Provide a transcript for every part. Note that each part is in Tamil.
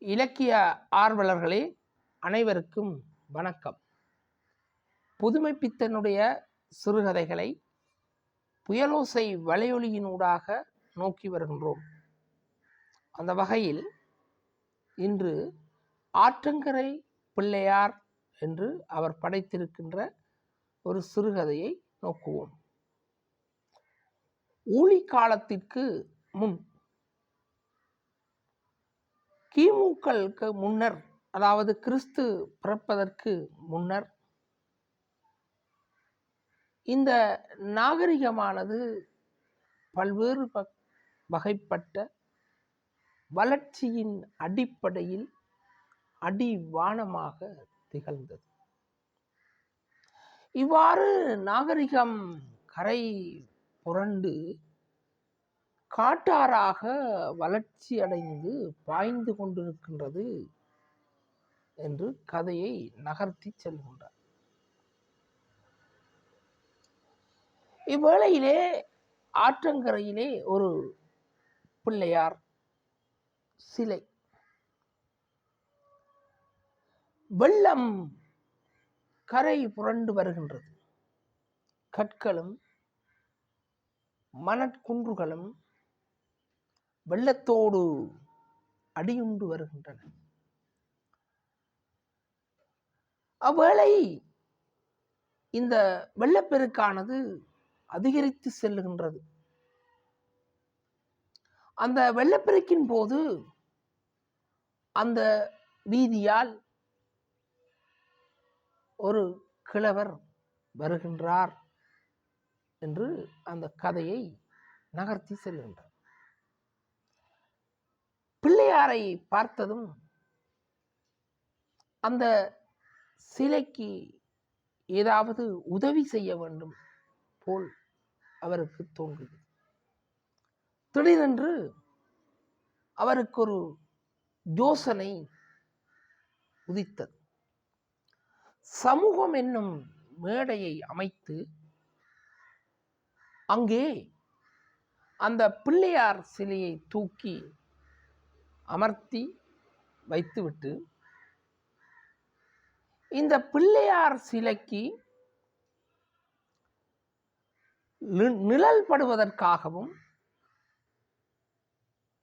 இலக்கிய ஆர்வலர்களே அனைவருக்கும் வணக்கம். புதுமைப்பித்தனுடைய சிறுகதைகளை புயலோசை வலையொலியினூடாக நோக்கி வருகின்றோம். அந்த வகையில் இன்று ஆற்றங்கரை பிள்ளையார் என்று அவர் படைத்திருக்கின்ற ஒரு சிறுகதையை நோக்குவோம். ஊழி காலத்திற்கு முன் கிமுக்களுக்கு முன்னர் அதாவது கிறிஸ்து பிறப்பதற்கு முன்னர் இந்த நாகரிகமானது பல்வேறு வகைப்பட்ட வளர்ச்சியின் அடிப்படையில் அடிவானமாக திகழ்ந்தது. இவ்வாறு நாகரிகம் கரை புரண்டு காட்டாறாக வளர்ச்சி அடைந்து பாய்ந்து கொண்டிருக்கின்றது என்று கதையை நகர்த்தி செல்கின்றார். இவ்வேளையிலே ஆற்றங்கரையிலே ஒரு பிள்ளையார் சிலை. வெள்ளம் கரை புரண்டு வருகின்றது. கற்களும் மணற்குன்றுகளும் வெள்ளத்தோடு அடியுண்டு வருகின்றன. அவ்வேளை இந்த வெள்ளப்பெருக்கானது அதிகரித்து செல்லுகின்றது. அந்த வெள்ளப்பெருக்கின் போது அந்த வீதியால் ஒரு கிழவர் வருகின்றார் என்று அந்த கதையை நகர்த்தி செல்கின்றார் பிள்ளையாரை பார்த்ததும் அந்த சிலைக்கு ஏதாவது உதவி செய்ய வேண்டும் போல் அவருக்கு தோன்றியது. திடீரென்று அவருக்கு ஒரு யோசனை உதித்தது. சமூகம் என்னும் மேடையை அமைத்து அங்கே அந்த பிள்ளையார் சிலையை தூக்கி அமர்த்தி வைத்துவிட்டு இந்த பிள்ளையார் சிலைக்கு நிழல் படுவதற்காகவும்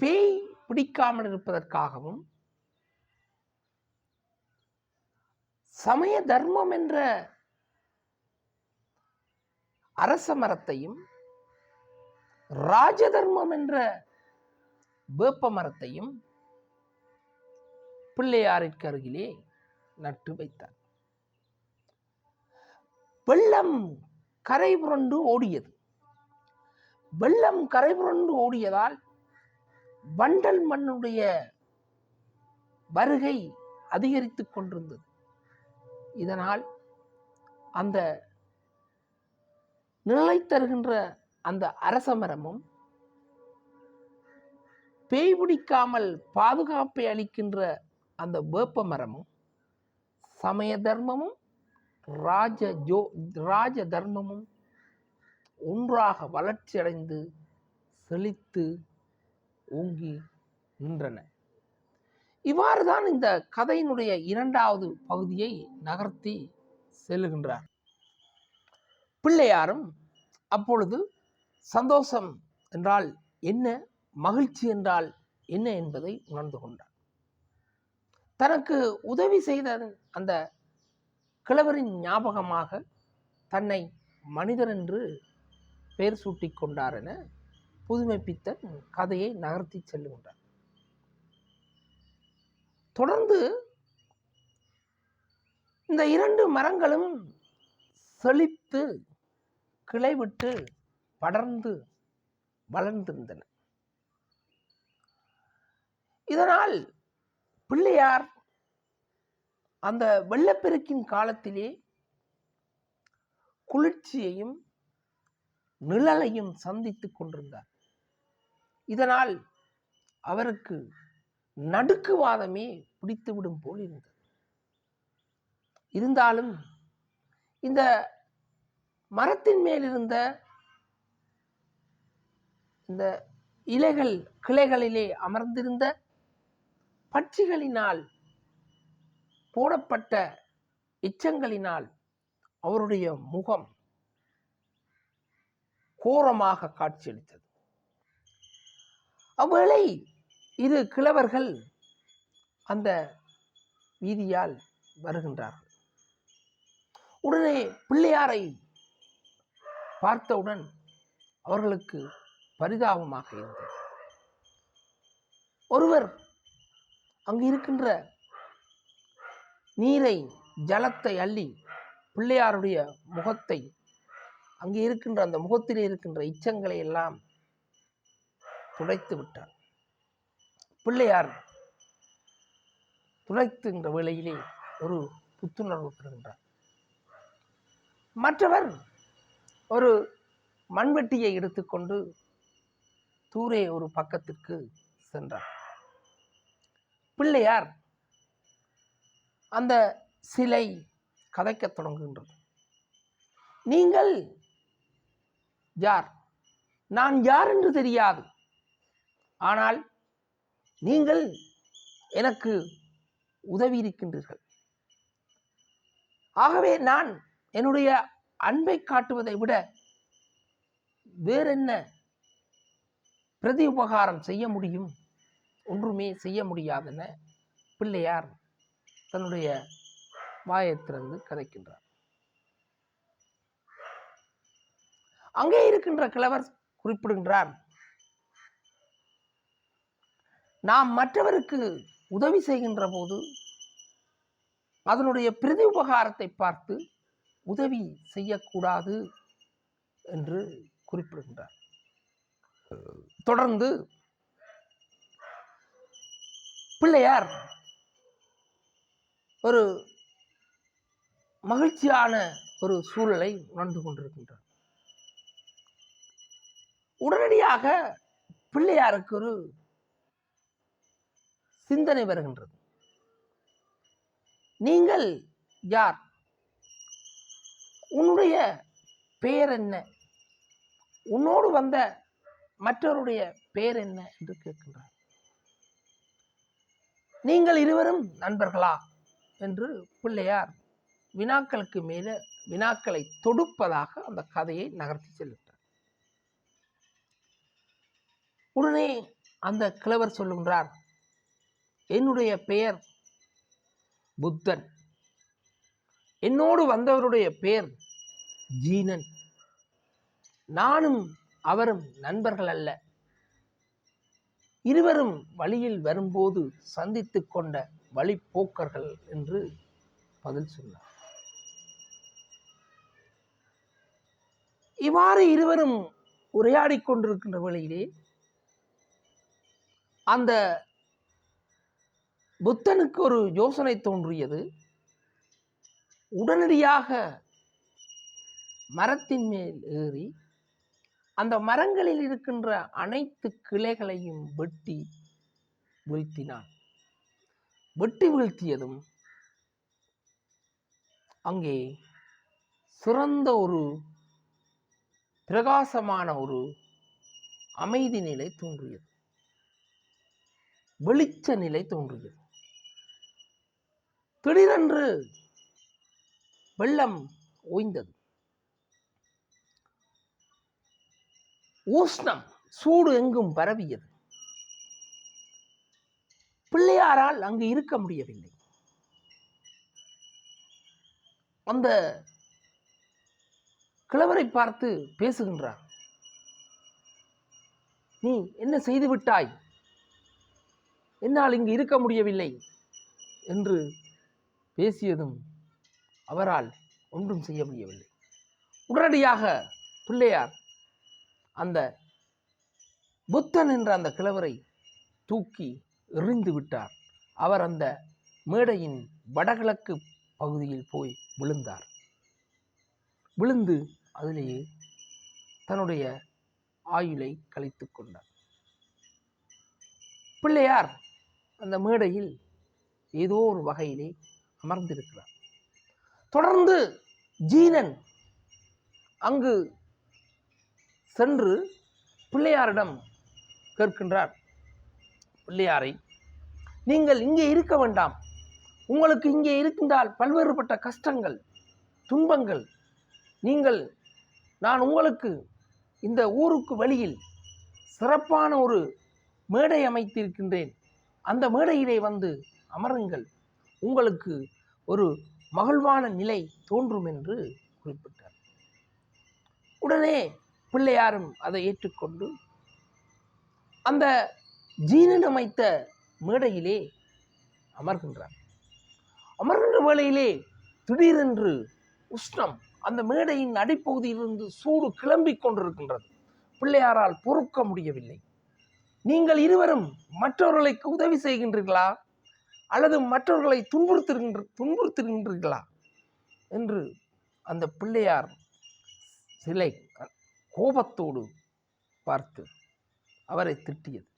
பேய் பிடிக்காமல் இருப்பதற்காகவும் சமய தர்மம் என்ற அரச மரத்தையும் ராஜ தர்மம் என்ற வேப்ப மரத்தையும் பிள்ளையாரிற்கு அருகிலே நட்டு வைத்தார். வெள்ளம் கரை புரண்டு ஓடியது. வெள்ளம் கரை புரண்டு ஓடியதால் வண்டல் மண்ணுடைய வருகை அதிகரித்துக் கொண்டிருந்தது. இதனால் அந்த நிழலை தருகின்ற அந்த அரச மரமும் பேய் பிடிக்காமல் பாதுகாப்பை அளிக்கின்ற அந்த வேப்ப மரமும் சமய தர்மமும் ராஜ ஜோ ராஜ தர்மமும் ஒன்றாக வளர்ச்சியடைந்து செழித்து ஓங்கி நின்றன. இவ்வாறு தான் இந்த கதையினுடைய இரண்டாவது பகுதியை நகர்த்தி செல்லுகின்றார். பிள்ளையாரும் அப்பொழுது சந்தோஷம் என்றால் என்ன? மகிழ்ச்சி என்றால் என்ன என்பதை உணர்ந்து கொண்டார். தனக்கு உதவி செய்த அந்த கிழவரின் ஞாபகமாக தன்னை மனிதர் என்று பெயர் சூட்டிக் கொண்டார் என புதுமைப்பித்தன் கதையை நகர்த்தி செல்லுகின்றார். தொடர்ந்து இந்த இரண்டு மரங்களும் செழித்து கிளைவிட்டு படர்ந்து வளர்ந்திருந்தன. இதனால் பிள்ளையார் அந்த வெள்ளப்பெருக்கின் காலத்திலே குளிர்ச்சியையும் நிழலையும் சந்தித்துக் கொண்டிருந்தார். இதனால் அவருக்கு நடுக்குவாதமே பிடித்துவிடும் போல் இருந்தது. இருந்தாலும் இந்த மரத்தின் மேல் இருந்த இந்த இலைகள் கிளைகளிலே அமர்ந்திருந்த பட்சிகளினால் போடப்பட்ட இச்சங்களினால் அவருடைய முகம் கோரமாக காட்சியளித்தது. அவ்வேளை இரு கிழவர்கள் அந்த வீதியால் வருகின்றார்கள். உடனே பிள்ளையாரை பார்த்தவுடன் அவர்களுக்கு பரிதாபமாக இருந்தது. ஒருவர் அங்கு இருக்கின்ற நீரை ஜலத்தை அள்ளி பிள்ளையாருடைய முகத்தை அங்கே இருக்கின்ற அந்த முகத்தில் இருக்கின்ற இச்சங்களை எல்லாம் துடைத்து விட்டார். பிள்ளையார் துடைத்துகின்ற வேளையிலே ஒரு புத்துணர்வு பெறுகின்றார். மற்றவர் ஒரு மண்வெட்டியை எடுத்துக்கொண்டு தூரே ஒரு பக்கத்திற்கு சென்றார். பிள்ளையார் அந்த சிலை கதைக்கத் தொடங்குகின்றது. நீங்கள் யார்? நான் யார் என்று தெரியாது. ஆனால் நீங்கள் எனக்கு உதவி இருக்கின்றீர்கள். ஆகவே நான் என்னுடைய அன்பை காட்டுவதை விட வேறென்ன பிரதி உபகாரம் செய்ய முடியும்? ஒன்றுமே செய்ய முடியாதென பிள்ளையார் தன்னுடைய வாயை திறந்து கதைக்கின்றார். அங்கே இருக்கின்ற கிழவர் குறிப்பிடுகின்றார் நாம் மற்றவருக்கு உதவி செய்கின்ற போது அதனுடைய பிரதி உபகாரத்தை பார்த்து உதவி செய்யக்கூடாது என்று குறிப்பிடுகின்றார். தொடர்ந்து பிள்ளையார். ஒரு மகிழ்ச்சியான ஒரு சூழலை உணர்ந்து கொண்டிருக்கின்றார். உடனடியாக பிள்ளையாருக்கு ஒரு சிந்தனை வருகின்றது. நீங்கள் யார்? உன்னுடைய பெயர் என்ன? உன்னோடு வந்த மற்றவருடைய பெயர் என்ன? என்று கேட்கின்றார். நீங்கள் இருவரும் நண்பர்களா? என்று பிள்ளையார் வினாக்களுக்கு மேலே வினாக்களை தொடுப்பதாக அந்த கதையை நகர்த்தி செல்கிறார் உடனே அந்த கிழவர் சொல்லுகின்றார் என்னுடைய பெயர் புத்தன். என்னோடு வந்தவருடைய பெயர் ஜீனன். நானும் அவரும் நண்பர்கள் அல்ல. இருவரும் வழியில் வரும்போது சந்தித்து கொண்ட வழிப்போக்கர்கள் என்று பதில் சொன்னார். இவ்வாறு இருவரும் உரையாடி கொண்டிருக்கின்ற வேளையிலே அந்த புத்தனுக்கு ஒரு யோசனை தோன்றியது. உடனடியாக மரத்தின் மேல் ஏறி அந்த மரங்களில் இருக்கின்ற அனைத்து கிளைகளையும் வெட்டி வீழ்த்தினான். வெட்டி வீழ்த்தியதும் அங்கே சிறந்த ஒரு பிரகாசமான ஒரு அமைதி நிலை தோன்றியது. வெளிச்ச நிலை தோன்றியது. திடீரென்று வெள்ளம் ஓய்ந்தது. உஷ்ணம் சூடு எங்கும் பரவியது. பிள்ளையாரால் அங்கு இருக்க முடியவில்லை. அந்த கிழவரை பார்த்து பேசுகின்றார். நீ என்ன செய்து விட்டாய்? என்னால் இங்கு இருக்க முடியவில்லை என்று பேசியதும் அவரால் ஒன்றும் செய்ய முடியவில்லை. உடனடியாக பிள்ளையார் அந்த புத்தன் என்ற அந்த கிழவரை தூக்கி எறிந்து விட்டார். அவர் அந்த மேடையின் வடகிழக்கு பகுதியில் போய் விழுந்தார். விழுந்து அதிலேயே தன்னுடைய ஆயுளை கழித்து கொண்டார். பிள்ளையார் அந்த மேடையில் ஏதோ ஒரு வகையிலே அமர்ந்திருக்கிறார். தொடர்ந்து ஜீனன் அங்கு சென்று பிள்ளையாரிடம் கேட்கின்றார். பிள்ளையாரை நீங்கள் இங்கே இருக்க வேண்டாம். உங்களுக்கு இங்கே இருக்கின்றால் பல்வேறுபட்ட கஷ்டங்கள் துன்பங்கள். நீங்கள் நான் உங்களுக்கு இந்த ஊருக்கு வழியில் சிறப்பான ஒரு மேடை அமைத்திருக்கின்றேன். அந்த மேடையிலே வந்து அமருங்கள். உங்களுக்கு ஒரு மகிழ்வான நிலை தோன்றும் என்று குறிப்பிட்டார். உடனே பிள்ளையாரும் அதை ஏற்றுக்கொண்டு அந்த ஜீனன் அமைத்த மேடையிலே அமர்கின்றார். அமர்கின்ற வேளையிலே திடீரென்று உஷ்ணம் அந்த மேடையின் அடிப்பகுதியிலிருந்து சூடு கிளம்பிக் கொண்டிருக்கின்றது. பிள்ளையாரால் பொறுக்க முடியவில்லை. நீங்கள் இருவரும் மற்றவர்களுக்கு உதவி செய்கின்றீர்களா? அல்லது மற்றவர்களை துன்புறுத்துகின்ற துன்புறுத்துகின்றீர்களா? என்று அந்த பிள்ளையார் சிலை கோபத்தோடு பார்த்து அவரை திட்டியது.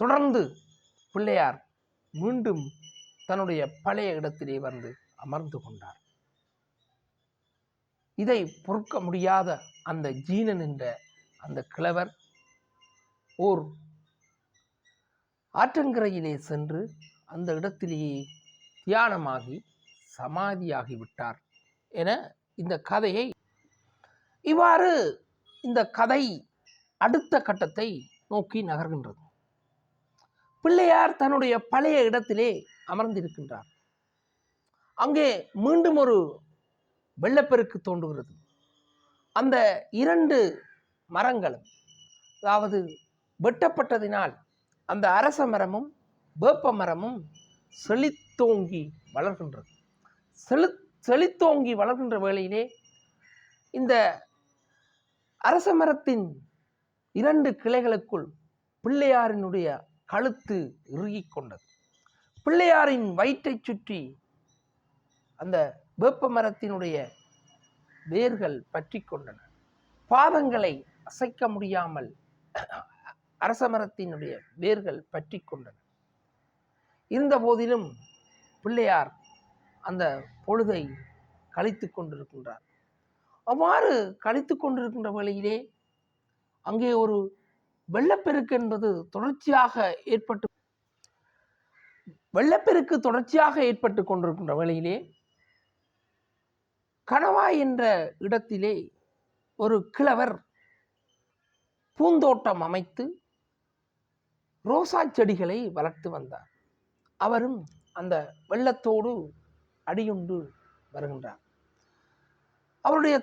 தொடர்ந்து பிள்ளையார் மீண்டும் தன்னுடைய பழைய இடத்திலே வந்து அமர்ந்து கொண்டார். இதை பொறுக்க முடியாத அந்த ஜீனன் என்ற அந்த கிழவர் ஓர் ஆற்றங்கரையிலே சென்று அந்த இடத்திலேயே தியானமாகி சமாதியாகிவிட்டார் என இந்த கதையை இவ்வாறு இந்த கதை அடுத்த கட்டத்தை நோக்கி நகர்கின்றது. பிள்ளையார் தன்னுடைய பழைய இடத்திலே அமர்ந்திருக்கின்றார். அங்கே மீண்டும் ஒரு வெள்ளப்பெருக்கு தோன்றுகிறது. அந்த இரண்டு மரங்களும் அதாவது வெட்டப்பட்டதினால் அந்த அரச மரமும் வேப்ப மரமும் செழித்தோங்கி வளர்கின்றது. செழு செழித்தோங்கி வளர்கின்ற வேளையிலே இந்த அரச மரத்தின் இரண்டு கிளைகளுக்குள் பிள்ளையாரினுடைய கழுத்து இறுகிக் கொண்டது பிள்ளையாரின் வயிற்றைச் சுற்றி அந்த வேப்ப மரத்தினுடைய வேர்கள் பற்றி கொண்டன பாதங்களை அசைக்க முடியாமல் அரச மரத்தினுடைய வேர்கள் பற்றி கொண்டன இருந்த போதிலும் பிள்ளையார் அந்த பொழுதை கழித்து கொண்டிருக்கின்றார். அவ்வாறு கழித்து கொண்டிருக்கின்ற வேளையிலே அங்கே ஒரு வெள்ளப்பெருக்கு என்பது தொடர்ச்சியாக ஏற்பட்டு வெள்ளப்பெருக்கு தொடர்ச்சியாக ஏற்பட்டு கொண்டிருக்கின்ற வேளையிலே கணவாய் என்ற இடத்திலே ஒரு கிழவர் பூந்தோட்டம் அமைத்து ரோசா செடிகளை வளர்த்து வந்தார். அவரும் அந்த வெள்ளத்தோடு அடியுண்டு வருகின்றார். அவருடைய